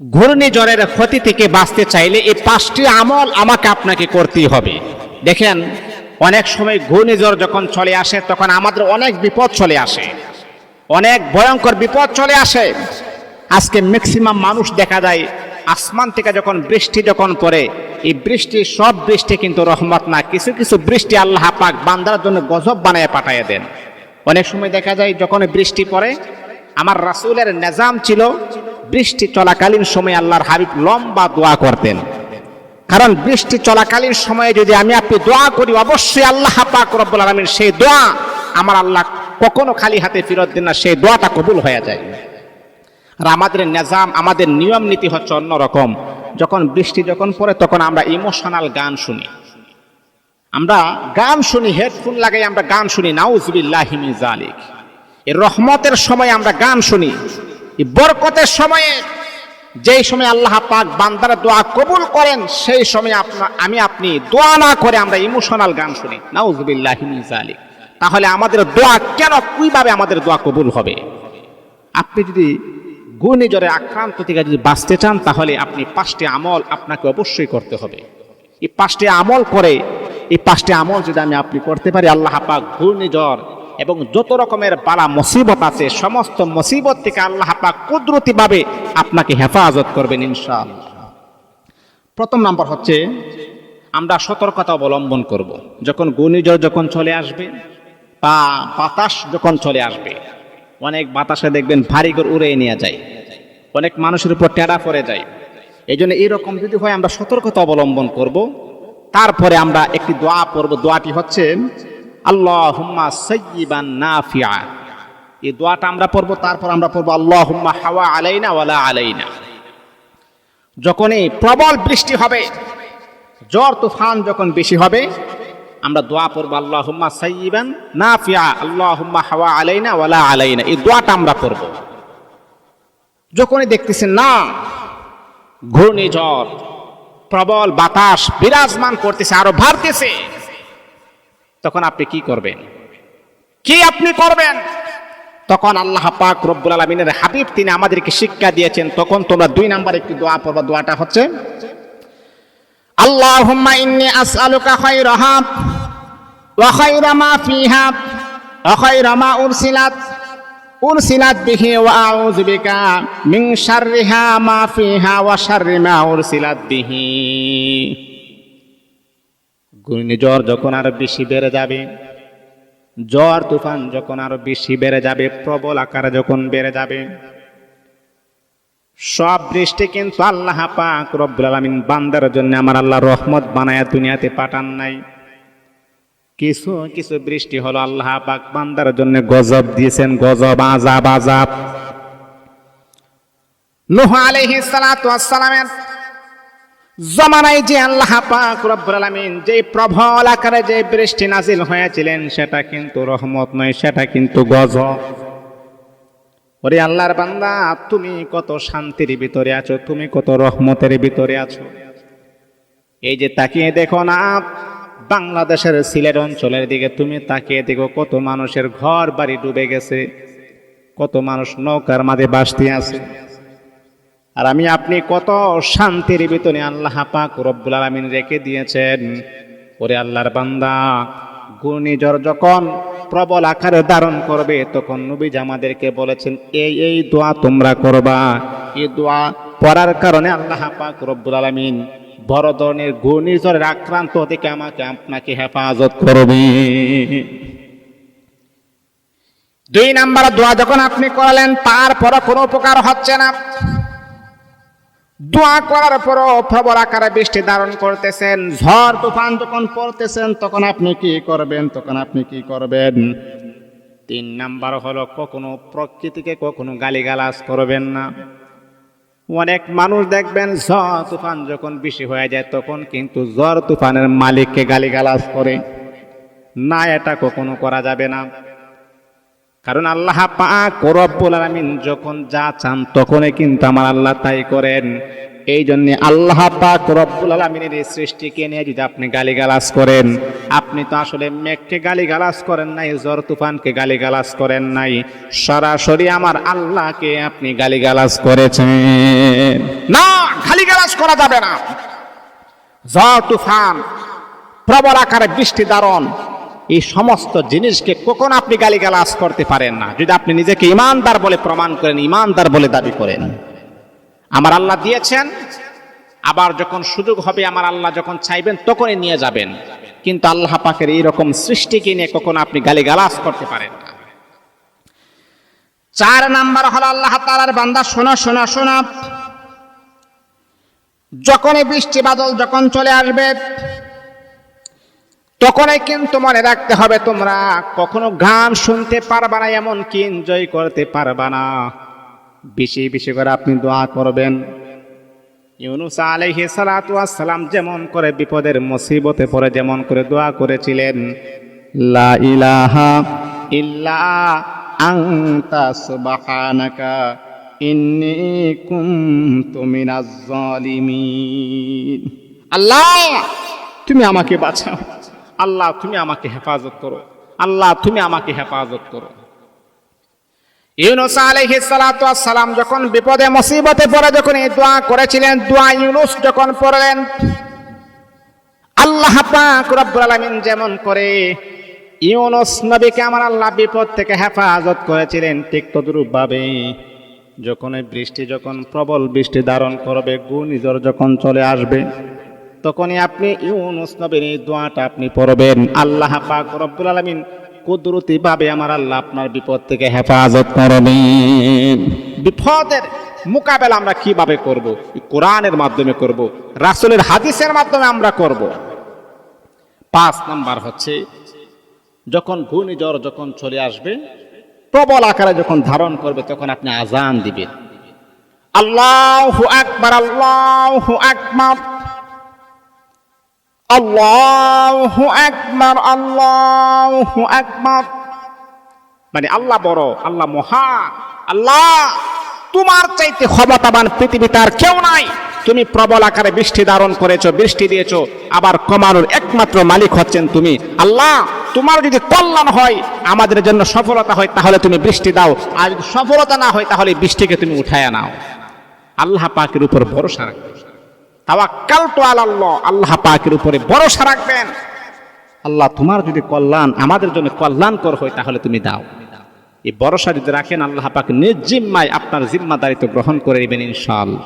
ঘূর্ণিঝড়ের ক্ষতি থেকে বাঁচতে চাইলে এই পাঁচটি আমল আমাকে আপনাকে করতেই হবে। দেখেন, অনেক সময় ঘূর্ণিঝড় যখন চলে আসে, তখন আমাদের অনেক বিপদ চলে আসে। অনেক ভয়ঙ্কর বিপদ চলে আসে। আজকে ম্যাক্সিমাম মানুষ দেখা যায়, আসমান থেকে যখন বৃষ্টি যখন পড়ে, এই বৃষ্টি, সব বৃষ্টি কিন্তু রহমত না, কিছু কিছু বৃষ্টি আল্লাহ পাক বান্দার জন্য গজব বানায় পাঠাইয়া দেন। অনেক সময় দেখা যায়, যখন বৃষ্টি পড়ে, আমার রাসূলের নিজাম ছিল বৃষ্টি চলাকালীন সময় আল্লাহর হাবিব লম্বা দোয়া করতেন। কারণ বৃষ্টি চলাকালীন সময়ে যদি আমি আপনি দোয়া করি, অবশ্যই আল্লাহ পাক রব্বুল আলামিন সেই দোয়া আমার আল্লাহ কখনো খালি হাতে ফেরত দেন না, সেই দোয়াটা কবুল হয়ে যায়। আর আমাদের নিজাম, আমাদের নিয়ম নীতি হচ্ছে অন্যরকম যখন বৃষ্টি যখন পড়ে, তখন আমরা ইমোশনাল গান শুনি। আমরা গান শুনি, হেডফোন লাগাই, আমরা গান শুনি, নাউজবিল্লাহি মিন জালিক এই রহমতের সময় আমরা গান শুনি। বরকতের সময়ে, যেই সময় আল্লাহ পাক বান্দার দোয়া কবুল করেন, সেই সময় আপনার আমি আপনি দোয়া না করে আমরা ইমোশনাল গান শুনি। নাউজবিল্লাহি জালিক তাহলে আমাদের দোয়া কেন, কীভাবে আমাদের দোয়া কবুল হবে? আপনি যদি ঘূর্ণিঝড়ে আক্রান্ত থেকে যদি বাঁচতে চান, তাহলে আপনি পাঁচটি আমল আপনাকে অবশ্যই করতে হবে। এই পাঁচটি আমল করে, এই পাঁচটি আমল যদি আমি আপনি করতে পারি, আল্লাহ পাক ঘূর্ণিঝড় এবং যত রকমের বালা মুসিবত আছে, সমস্ত মুসিবত থেকে আল্লাহ পাক কুদরতিভাবে আপনাকে হেফাজত করবেন ইনশাআল্লাহ। প্রথম নাম্বার হচ্ছে, আমরা সতর্কতা অবলম্বন করব। যখন ঘূর্ণিঝড় যখন চলে আসবে বা বাতাস যখন চলে আসবে, অনেক বাতাসে দেখবেন ভারী করে উড়ে নিয়ে যায়। অনেক মানুষের উপর টেরা পড়ে যায়। এই জন্য এইরকম যদি হয়, আমরা সতর্কতা অবলম্বন করব। তারপরে আমরা একটি দোয়া পড়ব। দোয়াটি হচ্ছে আল্লাহ হুম্মা সৈবান নাফিয়া এই দোয়াটা আমরা পড়ব, তারপর আমরা পড়ব আল্লাহ হুম্মা হাওয়া আলাইনা ওয়ালা আলাইনা। যখনই প্রবল বৃষ্টি হবে জ্বর তুফান যখন বেশি হবে, আমরা দোয়া পড়ব আল্লাহ হুম্মা সাইবান নাফিয়া আল্লাহ হুম্মা হাওয়া আলাইনা ওয়ালা আলাইনা। এই দোয়াটা আমরা পড়ব। যখনই দেখতেছেন, না, ঘূর্ণিঝড়, প্রবল বাতাস বিরাজমান করতেছে, আরও বাড়তেছে তখন আপনি কি করবেন? কি আপনি করবেন? তখন আল্লাহ পাক রব্বুল আলমিনের হাবিব তিনি আমাদেরকে শিক্ষা দিয়েছেন তখন তোমরা দুই নাম্বার একটি দোয়া পড়বা। দোয়াটা হচ্ছে আল্লাহুম্মা ইন্নী আসআলুকা খায়রাহা ওয়া খায়রা মা ফিহা ওয়া খায়রা মা উরসিলাত উরসিলাত বিহি ওয়া আউযু বিকা মিন শাররিহা মা ফিহা ওয়া শাররি মা উরসিলাত বিহি। ঘূর্ণিঝড় যখন আরও বেশি বেড়ে যাবে, ঝড় তুফান যখন আরও বেশি বেড়ে যাবে, প্রবল আকারে যখন বেড়ে যাবে, সব বৃষ্টি কিন্তু আল্লাহ পাক রব্বুল আলামিন বান্দার জন্য আমার আল্লাহ রহমত বানায়া দুনিয়াতে পাঠান নাই। কিছু কিছু বৃষ্টি হলো আল্লাহ পাক বান্দার জন্য গজব দিয়েছেন, গজব আজাব আজাব নূহ আলাইহিস সালাতু ওয়াস সালামের জমানায় যে আল্লাহ পাক রব্বুল আলামিন যে প্রবল আকারে যে বৃষ্টি নাজিল হয়েছিলেন, সেটা কিন্তু রহমত নয়, সেটা কিন্তু গজব। ওরে আল্লাহর বান্দা, তুমি কত শান্তির ভিতরে আছো, তুমি কত রহমতের ভিতরে আছো। এই যে তাকিয়ে দেখো না, বাংলাদেশের সিলেট অঞ্চলের দিকে তুমি তাকিয়ে দেখো কত মানুষের ঘর বাড়ি ডুবে গেছে, কত মানুষ নৌকার মাঝে বাসতে আছে। আর আমি আপনি কত শান্তির ভিতরে আল্লাহ পাক রব্বুল আলামিন রেখে দিয়েছেন। ওরে আল্লাহর বান্দা, ঘূর্ণিঝড় যখন প্রবল আকারে ধারণ করবে, তখন নবীজ আমাদেরকে বলেছেন, এই এই দোয়া তোমরা করবা। এই দোয়া পড়ার কারণে আল্লাহ পাক রব্বুল আলামিন বড় ধরনের ঘূর্ণিঝড়ের আক্রান্ত থেকে আমাকে আপনাকে হেফাজত করবে। দুই নাম্বার দোয়া যখন আপনি করালেন, তারপরও কোনো উপকার হচ্ছে না। দোয়া করার পরও প্রবল আকারে বৃষ্টি ধারণ করতেছেন। ঝড়, তুফান যখন পড়তেছেন, তখন আপনি কি করবেন, তখন আপনি কি করবেন? তিন নাম্বার হলো, কখনো প্রকৃতিকে কখনো গালিগালাজ করবেন না। অনেক মানুষ দেখবেন, ঝড়, তুফান যখন বেশি হয়ে যায়, তখন কিন্তু ঝড়, তুফানের মালিককে গালিগালাজ করে। না, এটা কখনো করা যাবে না। কারণ আল্লাহ পাক রব্বুল আলামিন যখন যা চান তখনই কিন্তু আমার আল্লাহ তাই করেন। এই জন্য আল্লাহ পাক রব্বুল আলামিনের এই সৃষ্টিকে নিয়ে যদি আপনি গালিগালাজ করেন, আপনি তো আসলে মেঘকে গালিগালাজ করেন নাই জ্বর তুফানকে গালিগালাজ করেন নাই, সরাসরি আমার আল্লাহকে আপনি গালিগালাজ করেছেন। না, গালিগালাজ করা যাবে না। ঝড় তুফান, প্রবল আকারে বৃষ্টি দারণ এই সমস্ত জিনিসকে কখন আপনি গালিগালাজ করতে পারেন না। যদি আপনি নিজেকে ইমানদার বলে প্রমাণ করেন, ইমানদার বলে দাবি করেন। আমার আল্লাহ দিয়েছেন, আবার যখন সুযোগ হবে, আমার আল্লাহ যখন চাইবেন, তখনই নিয়ে যাবেন। কিন্তু আল্লাহ পাকের এইরকম সৃষ্টিকে নিয়ে কখনো আপনি গালিগালাজ করতে পারেন না। চার নাম্বার হলো আল্লাহ তালার বান্দা, শোনা শোনা শোনা। যখনই বৃষ্টি বাদল যখন চলে আসবে তখনই কিন্তু মনে রাখতে হবে তোমরা। কখনো গান শুনতে পারবা না এমন কি এনজয় করতে পারবা না। বেশি বেশি করে আপনি দোয়া করবেন। ইউনুস সালাতু সালাম যেমন করে বিপদের মুসিবতে পড়ে যেমন করে দোয়া করেছিলেন, লা ইলাহা ইল্লা আনতা সুবহানাকা ইন্নী কুনতু মিনাজ জালিমিন আল্লাহ, তুমি আমাকে বাঁচাও। আল্লাহ, তুমি আমাকে হেফাজত করো। আল্লাহ, তুমি আমাকে হেফাজত করো। ইউনুস সালাতু সালাম যখন বিপদে, মুসিবতে পড়ে, যখন এই দোয়া করেছিলেন, দোয়া ইউনুস যখন পড়লেন, আল্লাহ পাক আলামিন যেমন করে, ইউনুস নবীকে আমার আল্লাহ বিপদ থেকে হেফাজত করেছিলেন ঠিক তদ্রূপভাবে। যখন বৃষ্টি, যখন প্রবল বৃষ্টি ধারণ করবে, ঘূর্ণিঝড় যখন চলে আসবে তখনই আপনি ইউনুস নবীর এই দোয়াটা আপনি পড়বেন। আল্লাহ পাক রব্বুল আলামিন কুদরতি ভাবে আমার আল্লাহ আপনার বিপদ থেকে হেফাজত করবেন। বিপদের মোকাবেলা আমরা কীভাবে করব? কোরআনের মাধ্যমে করব? রাসূলের হাদিসের মাধ্যমে আমরা করব? পাঁচ নাম্বার হচ্ছে, যখন ঘূর্ণিঝড় যখন চলে আসবে, প্রবল আকারে যখন ধারণ করবে, তখন আপনি আজান দিবেন। আল্লাহু আকবার আল্লাহু আকবার। আল্লাহু আকবার আল্লাহু আকবার মানে আল্লাহ বড়, আল্লাহ মহা। আল্লাহ, তোমার চাইতে ক্ষমতাবান পৃথিবীতে আর কেউ নাই। তুমি প্রবল আকারে বৃষ্টি ধারণ করেছ, বৃষ্টি দিয়েছ, আবার কমানোর একমাত্র মালিক হচ্ছেন তুমি। আল্লাহ, তোমার যদি কল্যাণ হয়, আমাদের জন্য সফলতা হয়, তাহলে তুমি বৃষ্টি দাও। আর যদি সফলতা না হয়, তাহলে বৃষ্টিকে তুমি উঠায় নাও। আল্লাহ পাকের উপর ভরসা রাখবে তাওয়াক্কাল তো আল্লাহ আল্লাহ পাকের উপরে ভরসা রাখবেন। আল্লাহ, তোমার যদি কল্যাণ আমাদের জন্য কল্যাণকর হয়, তাহলে তুমি দাও। এই ভরসা যদি রাখেন, আল্লাহ পাক নিজ জিম্মায় আপনার জিম্মাদারিত্ব গ্রহণ করে নেবেন ইনশাআল্লাহ।